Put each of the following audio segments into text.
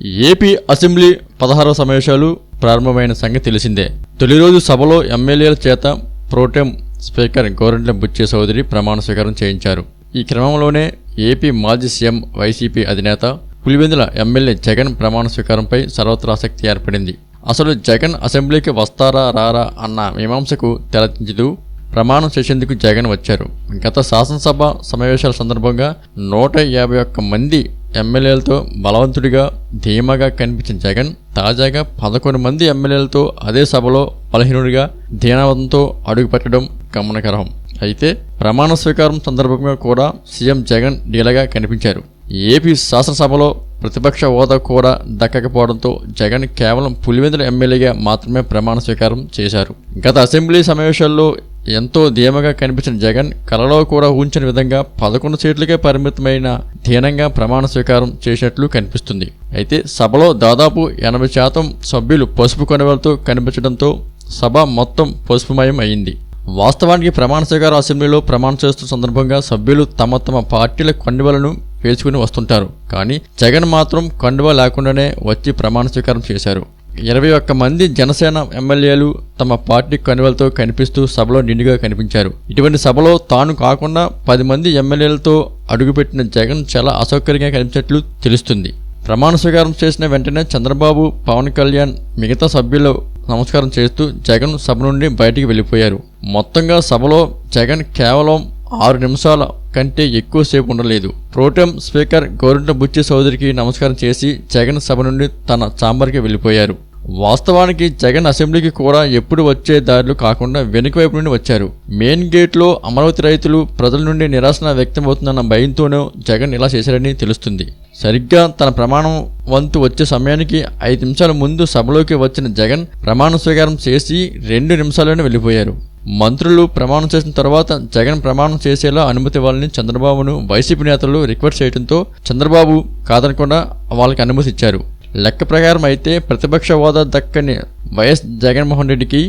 AP assembly పదహారవ సమావేశాలు ప్రారంభమైన సంగతి తెలిసిందే. తొలి రోజు సభలో ఎమ్మెల్యేల చేత pro tem speaker Gorantla Butchaiah Chowdary ప్రమాణ స్వీకారం చేయించారు. ఈ క్రమంలోనే ఏపీ మాజీ సీఎం వైసీపీ అధినేత పులివెందుల ఎమ్మెల్యే జగన్ ప్రమాణ స్వీకారంపై సర్వత్రా ఆసక్తి ఏర్పడింది. అసలు జగన్ అసెంబ్లీకి వస్తారా రారా అన్న మీమాంసకు తెరచించదు ప్రమాణం చేసేందుకు జగన్ వచ్చారు. గత శాసనసభ సమావేశాల సందర్భంగా నూట యాభై ఒక్క మంది ఎమ్మెల్యేలతో బలవంతుడిగా ధీమాగా కనిపించిన జగన్ తాజాగా పదకొండు మంది ఎమ్మెల్యేలతో అదే సభలో బలహీనుడిగా దీనావతంతో అడుగుపెట్టడం గమనకరం అయితే ప్రమాణ స్వీకారం సందర్భంగా కూడా సీఎం జగన్ డీలగా కనిపించారు. ఏపీ శాసనసభలో ప్రతిపక్ష హోదా కూడా దక్కకపోవడంతో జగన్ కేవలం పులివెందుల ఎమ్మెల్యేగా మాత్రమే ప్రమాణ స్వీకారం చేశారు. గత అసెంబ్లీ సమావేశాల్లో ఎంతో ధీమగా కనిపించిన జగన్ కలలో కూడా ఊహించిన విధంగా పదకొండు సీట్లకే పరిమితమైన ధీనంగా ప్రమాణ స్వీకారం చేసినట్లు కనిపిస్తుంది. అయితే సభలో దాదాపు ఎనభై శాతం సభ్యులు పసుపు కొనవలతో కనిపించడంతో సభ మొత్తం పసుపుమయం అయింది. వాస్తవానికి ప్రమాణ స్వీకారం అసెంబ్లీలో ప్రమాణం చేస్తున్న సందర్భంగా సభ్యులు తమ తమ పార్టీల కండువలను వేసుకుని వస్తుంటారు. కానీ జగన్ మాత్రం కండువ లేకుండానే వచ్చి ప్రమాణ స్వీకారం చేశారు. ఇరవై ఒక్క మంది జనసేన ఎమ్మెల్యేలు తమ పార్టీ కనువలతో కనిపిస్తూ సభలో నిండుగా కనిపించారు. ఇటువంటి సభలో తాను కాకుండా పది మంది ఎమ్మెల్యేలతో అడుగుపెట్టిన జగన్ చాలా అసౌకర్యంగా కనిపించినట్లు తెలుస్తుంది. ప్రమాణ స్వీకారం చేసిన వెంటనే చంద్రబాబు పవన్ కళ్యాణ్ మిగతా సభ్యులు నమస్కారం చేస్తూ జగన్ సభ నుండి బయటికి వెళ్ళిపోయారు. మొత్తంగా సభలో జగన్ కేవలం ఆరు నిమిషాల కంటే ఎక్కువసేపు ఉండలేదు. ప్రోటెం స్పీకర్ గోరంట బుచ్చి చౌదరికి నమస్కారం చేసి జగన్ సభ నుండి తన చాంబర్కి వెళ్ళిపోయారు. వాస్తవానికి జగన్ అసెంబ్లీకి కూడా ఎప్పుడు వచ్చే దారులు కాకుండా వెనుక వైపు నుండి వచ్చారు. మెయిన్ గేట్లో అమరావతి రైతులు ప్రజల నుండి నిరాశన వ్యక్తమవుతుందన్న భయంతోనూ జగన్ ఇలా చేశారని తెలుస్తుంది. సరిగ్గా తన ప్రమాణం వంతు వచ్చే సమయానికి ఐదు నిమిషాల ముందు సభలోకి వచ్చిన జగన్ ప్రమాణ స్వీకారం చేసి రెండు నిమిషాల్లోనే వెళ్ళిపోయారు. మంత్రులు ప్రమాణం చేసిన తర్వాత జగన్ ప్రమాణం చేసేలా అనుమతి ఇవ్వాలని చంద్రబాబును వైసీపీ నేతలు రిక్వెస్ట్ చేయడంతో చంద్రబాబు కాదనకుండా వాళ్ళకి అనుమతి ఇచ్చారు. లెక్క ప్రకారం అయితే ప్రతిపక్ష హోదా దక్కని వైఎస్ జగన్మోహన్ రెడ్డికి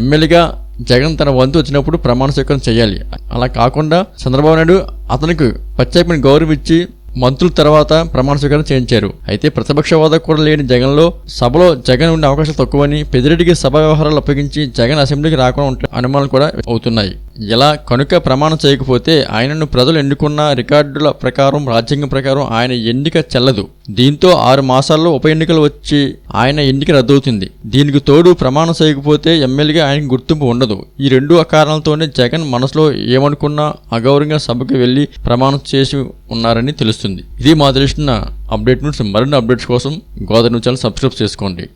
ఎమ్మెల్యేగా జగన్ తన వంతు వచ్చినప్పుడు ప్రమాణ స్వీకారం చేయాలి. అలా కాకుండా చంద్రబాబు నాయుడు అతనికి ప్రత్యేకమైన గౌరవం ఇచ్చి మంత్రుల తర్వాత ప్రమాణ స్వీకారం చేయించారు. అయితే ప్రతిపక్ష హోదా కూడా లేని జగన్లో సభలో జగన్ ఉండే అవకాశాలు తక్కువని పెదిరెడ్డికి సభ వ్యవహారాలు అప్పగించి జగన్ అసెంబ్లీకి రాకుండా ఉంటే అనుమానాలు కూడా అవుతున్నాయి. ఇలా కనుక ప్రమాణం చేయకపోతే ఆయనను ప్రజలు ఎన్నుకున్న రికార్డుల ప్రకారం రాజ్యాంగం ప్రకారం ఆయన ఎన్నిక చెల్లదు. దీంతో ఆరు మాసాల్లో ఉప ఎన్నికలు వచ్చి ఆయన ఎన్నిక రద్దవుతుంది. దీనికి తోడు ప్రమాణం చేయకపోతే ఎమ్మెల్యేగా ఆయనకు గుర్తింపు ఉండదు. ఈ రెండు కారణాలతోనే జగన్ మనసులో ఏమనుకున్నా అగౌరవంగా సభకు వెళ్ళి ప్రమాణం చేసి ఉన్నారని తెలుస్తుంది. ఇది మా తెలిసిన అప్డేట్. నుంచి మరిన్ని అప్డేట్స్ కోసం గోదావరి ఛానల్ సబ్స్క్రైబ్ చేసుకోండి.